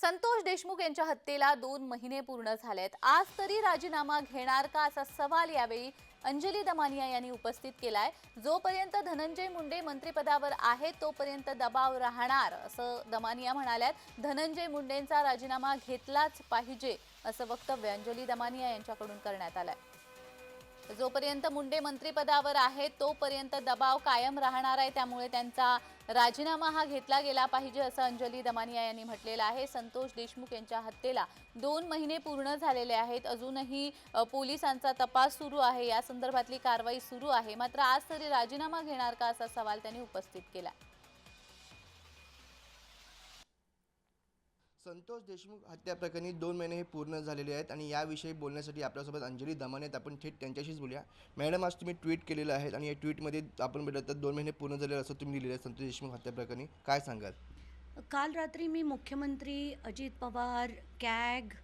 संतोष देशमुख यांच्या हत्येला दोन महिने पूर्ण झालेत. आज तरी राजीनामा घेणार का असा सवाल यावेळी अंजली दमानिया यांनी उपस्थित केलाय. जोपर्यंत धनंजय मुंडे मंत्रिपदावर आहेत तोपर्यंत दबाव राहणार असं दमानिया म्हणाल्यात. धनंजय मुंडेंचा राजीनामा घेतलाच पाहिजे असं वक्तव्य अंजली दमानिया यांच्याकडून करण्यात आलंय. जोपर्यंत मुंडे मंत्रिपदावर आहेत तोपर्यंत दबाव कायम राहणार आहे. त्यामुळे त्यांचा राजीनामा हा घेतला गेला पाहिजे असं अंजली दमानिया यांनी म्हटलेलं आहे. संतोष देशमुख यांच्या हत्येला दोन महिने पूर्ण झालेले आहेत. अजूनही पोलिसांचा तपास सुरू आहे. या संदर्भातली कारवाई सुरू आहे. मात्र आज तरी राजीनामा घेणार का असा सवाल त्यांनी उपस्थित केला. संतोष देशमुख हत्या प्रकरणी दोन महिने हे पूर्ण झालेले आहेत आणि याविषयी बोलण्यासाठी आपल्यासोबत अंजली दमाने आहेत. आपण थेट त्यांच्याशीच बोलूया. मॅडम आज तुम्ही ट्विट केलेलं आहे आणि या ट्विटमध्ये आपण भेटत तर दोन महिने पूर्ण झाले असं तुम्ही लिहिलेलं आहे संतोष देशमुख हत्या प्रकरणी. काय सांगाल? काल रात्री मी मुख्यमंत्री Ajit Pawar CAG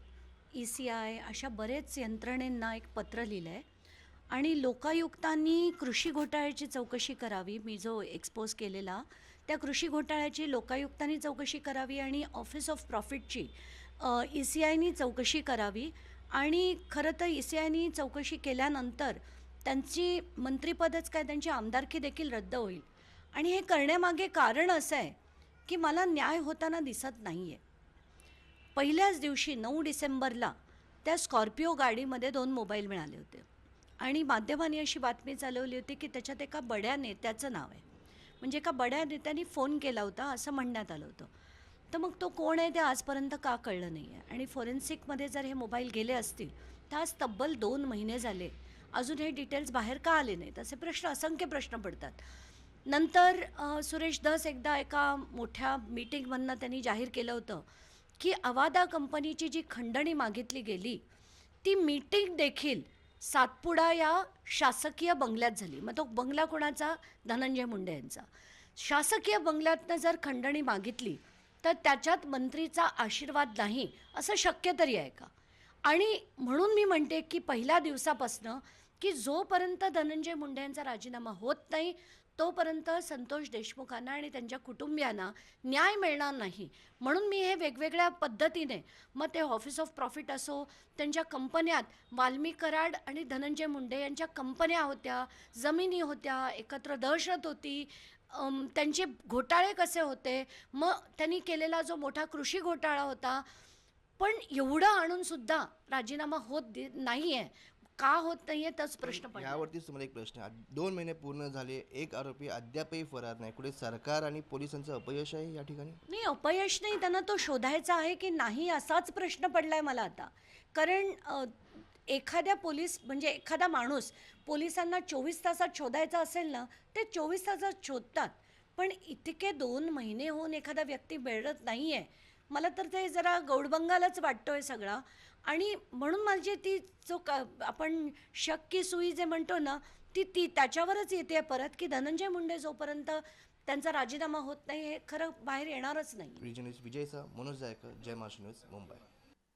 E C I अशा बरेच यंत्रणेंना एक पत्र लिहिलं आहे आणि लोकायुक्तांनी कृषी घोटाळ्याची चौकशी करावी मी जो एक्सपोज केलेला त्या कृषी घोटाळ्याची लोकायुक्तांनी चौकशी करावी आणि ऑफिस ऑफ प्रॉफिटची ई सी आयनी चौकशी करावी. आणि खरं तर ई सी आयनी चौकशी केल्यानंतर त्यांची मंत्रिपदच काय त्यांची आमदारकी देखील रद्द होईल. आणि हे करण्यामागे कारण असं आहे की मला न्याय होताना दिसत नाही आहे पहिल्याच दिवशी नऊ डिसेंबरला त्या स्कॉर्पिओ गाडीमध्ये दोन मोबाईल मिळाले होते. आणि माध्यमांनी अशी बातमी चालवली होती की त्याच्यात एका बड्या नेत्याचं नाव आहे. म्हणजे एका बड्या नेत्याने फोन केला होता असं म्हणण्यात आलं होतं. तर मग तो कोण आहे ते आजपर्यंत का कळलं नाही आहे आणि फॉरेन्सिकमध्ये जर हे मोबाईल गेले असतील तर आज तब्बल दोन महिने झाले. अजून हे डिटेल्स बाहेर का आले नाहीत? असे प्रश्न असंख्य प्रश्न पडतात. नंतर सुरेश धस एकदा एका मोठ्या मीटिंगमधनं त्यांनी जाहीर केलं होतं की अवादा कंपनीची जी खंडणी मागितली गेली ती मीटिंग देखील सातपुडा या शासकीय बंगल्यात झाली. मग तो बंगला कोणाचा? धनंजय मुंडे यांचा. शासकीय बंगल्यातनं जर खंडणी मागितली तर त्याच्यात मंत्रीचा आशीर्वाद नाही असं शक्य तरी आहे का? आणि म्हणून मी म्हणते की पहिल्या दिवसापासनं की जोपर्यंत धनंजय मुंडे यांचा राजीनामा होत नाही तोपर्यंत संतोष देशमुखांना आणि त्यांच्या कुटुंबियांना न्याय मिळणार नाही. म्हणून मी हे वेगवेगळ्या पद्धतीने मग ते ऑफिस ऑफ प्रॉफिट असो त्यांच्या कंपन्यात वाल्मी कराड आणि धनंजय मुंडे यांच्या कंपन्या होत्या जमिनी होत्या एकत्र दहशत होती त्यांचे घोटाळे कसे होते मग त्यांनी केलेला जो मोठा कृषी घोटाळा होता पण एवढं आणूनसुद्धा राजीनामा होत दि नाही आहे का होत नाही आहे तोच प्रश्न पडला. यावरतीच तुम्हाला एक प्रश्न आहे. दोन महिने पूर्ण झाले एक आरोपी अद्यापही फरार नाही. कुठे सरकार आणि पोलिसांचं अपयश आहे या ठिकाणी? नाही अपयश नाही त्यांना तो शोधायचा आहे की नाही असाच प्रश्न पडलाय मला आता. कारण अ, एखाद्या पोलीस म्हणजे एखादा माणूस पोलिसांना चोवीस तासात शोधायचा असेल ना ते चोवीस तासात शोधतात. पण इतके दोन महिने होऊन एखादा व्यक्ती मिळत नाही आहे मला तर ते जरा गौडबंगालच आहे सगळा. आणि म्हणून माझी ती जो का आपण शक की सुई जे म्हणतो ना ती ती त्याच्यावरच येते परत की धनंजय मुंडे जोपर्यंत त्यांचा राजीनामा होत नाही हे खरं बाहेर येणारच नाही. विजय मनोज जायकर जय महाराष्ट्र न्यूज मुंबई.